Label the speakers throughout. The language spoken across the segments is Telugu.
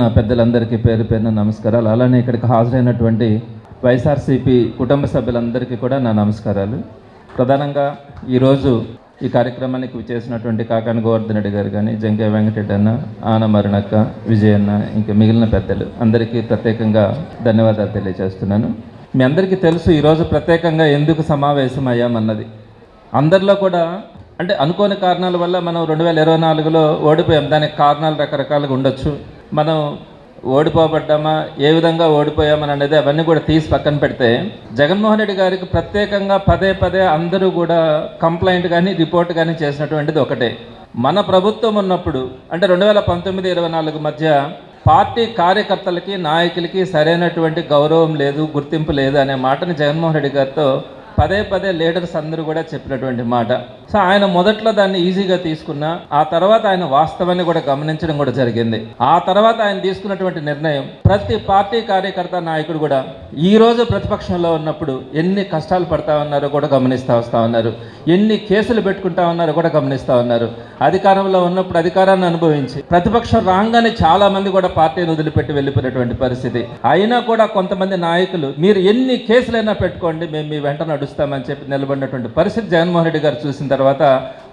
Speaker 1: నా పెద్దలందరికీ పేరు పేరున నమస్కారాలు. అలానే ఇక్కడికి హాజరైనటువంటి వైఎస్ఆర్సీపీ కుటుంబ సభ్యులందరికీ కూడా నా నమస్కారాలు. ప్రధానంగా ఈరోజు ఈ కార్యక్రమానికి చేసినటువంటి కాకాని గోవర్ధన్ రెడ్డి గారు కానీ జంకే వెంకటరెడ్డి అన్న ఆనమరణక్క విజయన్న ఇంకా మిగిలిన పెద్దలు అందరికీ ప్రత్యేకంగా ధన్యవాదాలు తెలియజేస్తున్నాను. మీ అందరికీ తెలుసు ఈరోజు ప్రత్యేకంగా ఎందుకు సమావేశం అయ్యామన్నది. అందరిలో కూడా అంటే అనుకోని కారణాల వల్ల మనం రెండు వేల ఇరవై నాలుగులో ఓడిపోయాం. దానికి కారణాలు రకరకాలుగా ఉండొచ్చు. మనం ఓడిపోబడ్డామా ఏ విధంగా ఓడిపోయామని అనేది అవన్నీ కూడా తీసి పక్కన పెడితే జగన్మోహన్ రెడ్డి గారికి ప్రత్యేకంగా పదే పదే అందరూ కూడా కంప్లైంట్ కానీ రిపోర్ట్ కానీ చేసినటువంటిది ఒకటే. మన ప్రభుత్వం ఉన్నప్పుడు అంటే రెండు వేల పంతొమ్మిది ఇరవై నాలుగు మధ్య పార్టీ కార్యకర్తలకి నాయకులకి సరైనటువంటి గౌరవం లేదు గుర్తింపు లేదు అనే మాటని జగన్మోహన్ రెడ్డి గారితో పదే పదే లీడర్స్ అందరూ కూడా చెప్పినటువంటి మాట. సో ఆయన మొదట్లో దాన్ని ఈజీగా తీసుకున్న ఆ తర్వాత ఆయన వాస్తవాన్ని కూడా గమనించడం కూడా జరిగింది. ఆ తర్వాత ఆయన తీసుకున్నటువంటి నిర్ణయం ప్రతి పార్టీ కార్యకర్త నాయకుడు కూడా ఈ రోజు ప్రతిపక్షంలో ఉన్నప్పుడు ఎన్ని కష్టాలు పడతా ఉన్నారో కూడా గమనిస్తూ వస్తూ ఉన్నారు. ఎన్ని కేసులు పెట్టుకుంటా ఉన్నారో కూడా గమనిస్తూ ఉన్నారు. అధికారంలో ఉన్నప్పుడు అధికారాన్ని అనుభవించి ప్రతిపక్షం రాగానే చాలా మంది కూడా పార్టీని వదిలిపెట్టి వెళ్ళిపోయినటువంటి పరిస్థితి. అయినా కూడా కొంతమంది నాయకులు మీరు ఎన్ని కేసులైనా పెట్టుకోండి మేము మీ వెంట నడుస్తామని చెప్పి నిలబడినటువంటి పరిస్థితి జగన్మోహన్ రెడ్డి గారు చూసిన తర్వాత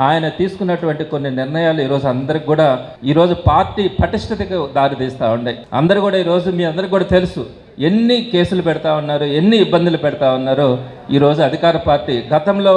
Speaker 1: ఆయన తీసుకున్నటువంటి కొన్ని నిర్ణయాలు ఈరోజు అందరికి కూడా ఈరోజు పార్టీ పటిష్టతకు దారితీస్తూ ఉండే ఉన్నాయి. అందరు కూడా ఈరోజు మీ అందరికి కూడా తెలుసు ఎన్ని కేసులు పెడతా ఉన్నారు ఎన్ని ఇబ్బందులు పెడతా ఉన్నారో ఈరోజు అధికార పార్టీ గతంలో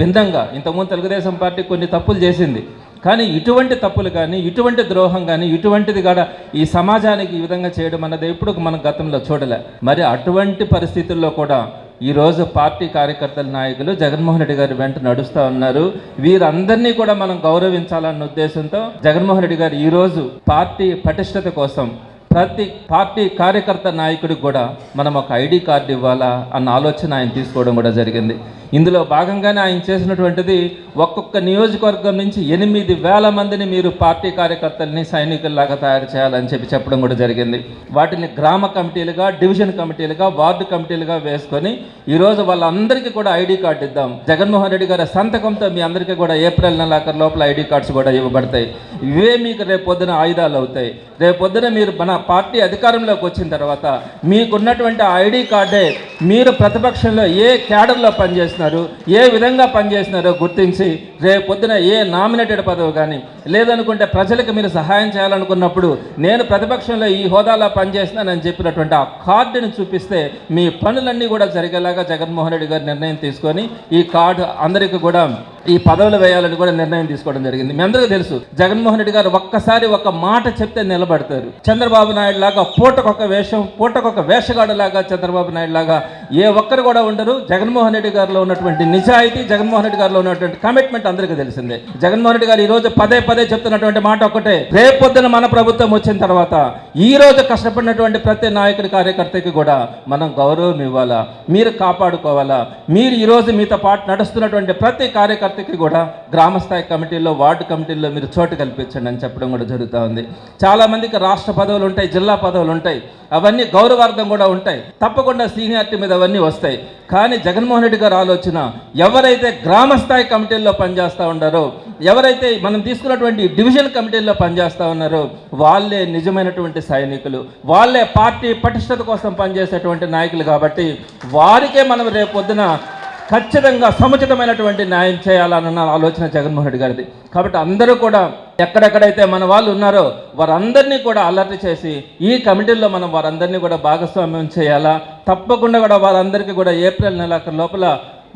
Speaker 1: భిన్నంగా ఇంతకుముందు తెలుగుదేశం పార్టీ కొన్ని తప్పులు చేసింది. కానీ ఇటువంటి తప్పులు కానీ ఇటువంటి ద్రోహం కానీ ఇటువంటిది కూడా ఈ సమాజానికి ఈ విధంగా చేయడం అన్నది ఎప్పుడు మనం గతంలో చూడలే. మరి అటువంటి పరిస్థితుల్లో కూడా ఈరోజు పార్టీ కార్యకర్తల నాయకులు జగన్మోహన్ రెడ్డి గారి వెంట నడుస్తూ ఉన్నారు. వీరందరినీ కూడా మనం గౌరవించాలన్న ఉద్దేశంతో జగన్మోహన్ రెడ్డి గారు ఈరోజు పార్టీ పటిష్టత కోసం ప్రతి పార్టీ కార్యకర్త నాయకుడికి కూడా మనం ఒక ఐడి కార్డు ఇవ్వాలా అన్న ఆలోచన ఆయన తీసుకోవడం కూడా జరిగింది. ఇందులో భాగంగానే ఆయన చేసినటువంటిది ఒక్కొక్క నియోజకవర్గం నుంచి ఎనిమిది వేల మందిని మీరు పార్టీ కార్యకర్తల్ని సైనికుల్లాగా తయారు చేయాలని చెప్పి చెప్పడం కూడా జరిగింది. వాటిని గ్రామ కమిటీలుగా డివిజన్ కమిటీలుగా వార్డు కమిటీలుగా వేసుకొని ఈరోజు వాళ్ళందరికీ కూడా ఐడి కార్డు ఇద్దాం. జగన్మోహన్ రెడ్డి గారి సంతకంతో మీ అందరికీ కూడా ఏప్రిల్ నెలాఖరు లోపల ఐడి కార్డ్స్ కూడా ఇవ్వబడతాయి. ఇవే మీకు రేపొద్దున ఆయుధాలు అవుతాయి. రేపు పొద్దున మీరు మన పార్టీ అధికారంలోకి వచ్చిన తర్వాత మీకున్నటువంటి ఐడి కార్డే మీరు ప్రతిపక్షంలో ఏ క్యాడర్లో పనిచేస్తున్నారు ఏ విధంగా పనిచేస్తున్నారో గుర్తించి రేపు పొద్దున ఏ నామినేటెడ్ పదవి కానీ లేదనుకుంటే ప్రజలకు మీరు సహాయం చేయాలనుకున్నప్పుడు నేను ప్రతిపక్షంలో ఈ హోదాలో పనిచేస్తున్నానని చెప్పినటువంటి ఆ కార్డుని చూపిస్తే మీ పనులన్నీ కూడా జరిగేలాగా జగన్మోహన్ రెడ్డి గారు నిర్ణయం తీసుకొని ఈ కార్డు అందరికీ కూడా ఈ పదవులు వేయాలని కూడా నిర్ణయం తీసుకోవడం జరిగింది. మీ అందరికీ తెలుసు జగన్మోహన్ రెడ్డి గారు ఒక్కసారి ఒక మాట చెప్తే నిలబడతారు. చంద్రబాబు నాయుడు లాగా పూటకొక వేషం పూటకొక వేషగాడు లాగా చంద్రబాబు నాయుడు లాగా ఏ ఒక్కరు కూడా ఉండరు. జగన్మోహన్ రెడ్డి గారిలో ఉన్నటువంటి నిజాయితీ జగన్మోహన్ రెడ్డి గారిలో ఉన్నటువంటి కమిట్మెంట్ అందరికీ తెలిసిందే. జగన్మోహన్ రెడ్డి గారు ఈ రోజు పదే పదే చెప్తున్నటువంటి మాట ఒకటే రేపొద్దున మన ప్రభుత్వం వచ్చిన తర్వాత ఈ రోజు కష్టపడినటువంటి ప్రతి నాయకుడి కార్యకర్తకి కూడా మనం గౌరవం ఇవ్వాలా? మీరు కాపాడుకోవాలా? మీరు ఈ రోజు మీతో పాటు నడుస్తున్నటువంటి ప్రతి కార్యకర్త కార్యకర్తకి కూడా గ్రామస్థాయి కమిటీల్లో వార్డు కమిటీల్లో మీరు చోటు కల్పించండి అని చెప్పడం కూడా జరుగుతూ ఉంది. చాలామందికి రాష్ట్ర పదవులు ఉంటాయి జిల్లా పదవులు ఉంటాయి. అవన్నీ గౌరవార్థం కూడా ఉంటాయి. తప్పకుండా సీనియారిటీ మీద అవన్నీ వస్తాయి. కానీ జగన్మోహన్ రెడ్డి గారు ఆలోచన ఎవరైతే గ్రామస్థాయి కమిటీల్లో పనిచేస్తూ ఉన్నారో ఎవరైతే మనం తీసుకున్నటువంటి డివిజన్ కమిటీల్లో పనిచేస్తూ ఉన్నారో వాళ్ళే నిజమైనటువంటి సైనికులు. వాళ్ళే పార్టీ పటిష్టత కోసం పనిచేసేటువంటి నాయకులు కాబట్టి వారికే మనం రేపు పొద్దున ఖచ్చితంగా సముచితమైనటువంటి న్యాయం చేయాలన్న ఆలోచన జగన్మోహన్ రెడ్డి గారిది. కాబట్టి అందరూ కూడా ఎక్కడెక్కడైతే మన వాళ్ళు ఉన్నారో వారందరినీ కూడా అలర్ట్ చేసి ఈ కమిటీల్లో మనం వారందరినీ కూడా భాగస్వామ్యం చేయాలా? తప్పకుండా కూడా వారందరికీ కూడా ఏప్రిల్ నెలాఖరు లోపల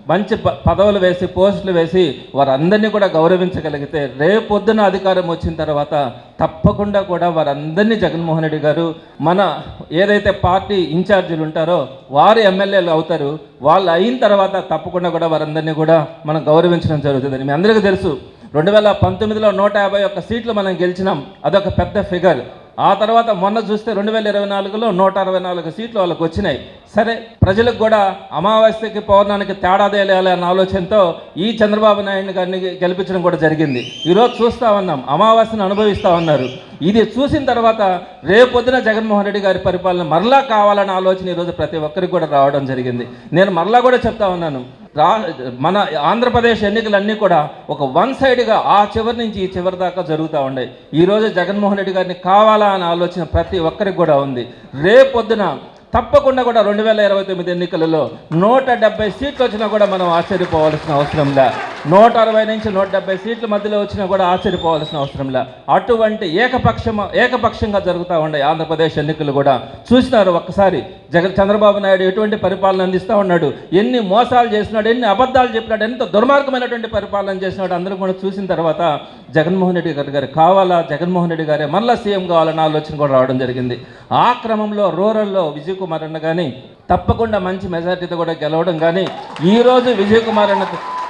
Speaker 1: మంచి ప- పదవులు వేసి పోస్టులు వేసి వారందరినీ కూడా గౌరవించగలిగితే రేపొద్దున అధికారం వచ్చిన తర్వాత తప్పకుండా కూడా వారందరినీ జగన్మోహన్ రెడ్డి గారు మన ఏదైతే పార్టీ ఇన్ఛార్జీలు ఉంటారో వారు ఎమ్మెల్యేలు అవుతారు వాళ్ళు అయిన తర్వాత తప్పకుండా కూడా వారందరినీ కూడా మనం గౌరవించడం జరుగుతుంది మీ అందరికీ తెలుసు. రెండు వేల పంతొమ్మిదిలో నూట యాభై ఒక్క సీట్లు మనం గెలిచినాం. అదొక పెద్ద ఫిగర్. ఆ తర్వాత మొన్న చూస్తే రెండు వేల ఇరవై నాలుగులో నూట అరవై నాలుగు సీట్లు వాళ్ళకి వచ్చినాయి. సరే ప్రజలకు కూడా అమావాస్యకి పౌర్ణానికి తేడా తేలాలి అన్న ఆలోచనతో ఈ చంద్రబాబు నాయుడు గారిని గెలిపించడం కూడా జరిగింది. ఈరోజు చూస్తా ఉన్నాం అమావాస్యను అనుభవిస్తూ ఉన్నారు. ఇది చూసిన తర్వాత రేపొద్దున జగన్మోహన్ రెడ్డి గారి పరిపాలన మరలా కావాలన్న ఆలోచన ఈరోజు ప్రతి ఒక్కరికి కూడా రావడం జరిగింది. నేను మరలా కూడా చెప్తా ఉన్నాను రా మన ఆంధ్రప్రదేశ్ ఎన్నికలన్నీ కూడా ఒక వన్ సైడ్గా ఆ చివరి నుంచి ఈ చివరి దాకా జరుగుతూ ఉన్నాయి ఈరోజు జగన్మోహన్ రెడ్డి గారిని కావాలా అని ఆలోచన ప్రతి ఒక్కరికి కూడా ఉంది. రేపొద్దున తప్పకుండా కూడా రెండు వేల ఇరవై తొమ్మిది ఎన్నికలలో నూట డెబ్బై సీట్లు వచ్చినా కూడా మనం ఆశ్చర్యపోవాల్సిన అవసరం లే. నూట అరవై నుంచి నూట డెబ్బై సీట్ల మధ్యలో వచ్చినా కూడా ఆశ్చర్యపోవాల్సిన అవసరం లే. అటువంటి ఏకపక్షం ఏకపక్షంగా జరుగుతూ ఉన్నాయి ఆంధ్రప్రదేశ్ ఎన్నికలు కూడా చూసినారు ఒక్కసారి. జగన్ చంద్రబాబు నాయుడు ఎటువంటి పరిపాలన అందిస్తూ ఉన్నాడు? ఎన్ని మోసాలు చేసినాడు? ఎన్ని అబద్ధాలు చెప్పినాడు? ఎంత దుర్మార్గమైనటువంటి పరిపాలన చేసినాడు? అందరూ కూడా చూసిన తర్వాత జగన్మోహన్ రెడ్డి గారి గారు కావాలా? జగన్మోహన్ రెడ్డి గారే మళ్ళీ సీఎం కావాలన్న ఆలోచన కూడా రావడం జరిగింది. ఆ క్రమంలో రూరల్లో విజయ్ కుమార్ అన్న కానీ తప్పకుండా మంచి మెజార్టీతో కూడా గెలవడం కానీ ఈరోజు విజయ్ కుమార్ అన్న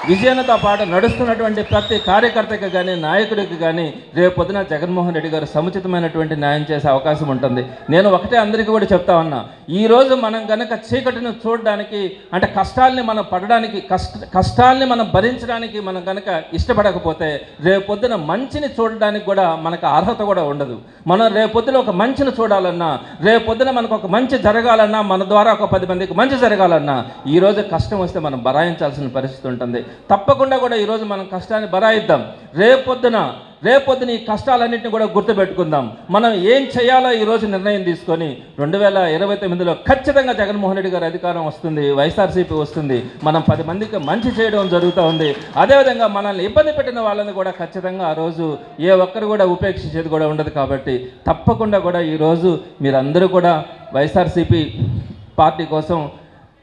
Speaker 1: విజయనతో పాటు నడుస్తున్నటువంటి ప్రతి కార్యకర్తకి కానీ నాయకుడికి కానీ రేపు పొద్దున జగన్మోహన్ రెడ్డి గారు సముచితమైనటువంటి న్యాయం చేసే అవకాశం ఉంటుంది. నేను ఒకటే అందరికీ కూడా చెప్తా ఉన్నా. ఈరోజు మనం కనుక చీకటిని చూడడానికి అంటే కష్టాల్ని మనం పడడానికి కష్ట కష్టాల్ని మనం భరించడానికి మనం కనుక ఇష్టపడకపోతే రేపు పొద్దున మంచిని చూడడానికి కూడా మనకు అర్హత కూడా ఉండదు. మనం రేపు పొద్దున ఒక మంచిని చూడాలన్నా రేపు పొద్దున మనకు ఒక మంచి జరగాలన్నా మన ద్వారా ఒక పది మందికి మంచి జరగాలన్నా ఈరోజు కష్టం వస్తే మనం బరాయించాల్సిన పరిస్థితి ఉంటుంది. తప్పకుండా కూడా ఈరోజు మనం కష్టాన్ని బరాయిద్దాం. రేపొద్దున రేపొద్దున ఈ కష్టాలన్నింటినీ కూడా గుర్తుపెట్టుకుందాం. మనం ఏం చేయాలో ఈరోజు నిర్ణయం తీసుకొని రెండు వేల ఇరవై తొమ్మిదిలో ఖచ్చితంగా జగన్మోహన్ రెడ్డి గారి అధికారం వస్తుంది వైఎస్ఆర్సీపీ వస్తుంది. మనం పది మందికి మంచి చేయడం జరుగుతూ ఉంది. అదేవిధంగా మనల్ని ఇబ్బంది పెట్టిన వాళ్ళని కూడా ఖచ్చితంగా ఆ రోజు ఏ ఒక్కరు కూడా ఉపేక్షించేది కూడా ఉండదు కాబట్టి తప్పకుండా కూడా ఈరోజు మీరందరూ కూడా వైఎస్ఆర్సీపీ పార్టీ కోసం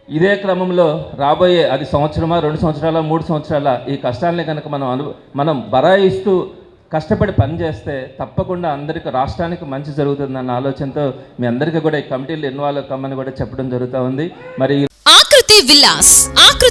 Speaker 1: ఇదే క్రమంలో రాబోయే అది సంవత్సరమా రెండు సంవత్సరాల మూడు సంవత్సరాల ఈ కష్టాలని కనుక మనం అను మనం బరాయిస్తూ కష్టపడి పనిచేస్తే తప్పకుండా అందరికీ రాష్ట్రానికి మంచి జరుగుతుందన్న ఆలోచనతో మీ అందరికీ కూడా ఈ కమిటీలు ఇన్వాల్వ్ కమ్మని కూడా చెప్పడం జరుగుతూ ఉంది. మరి
Speaker 2: ఆకృతి విల్లాస్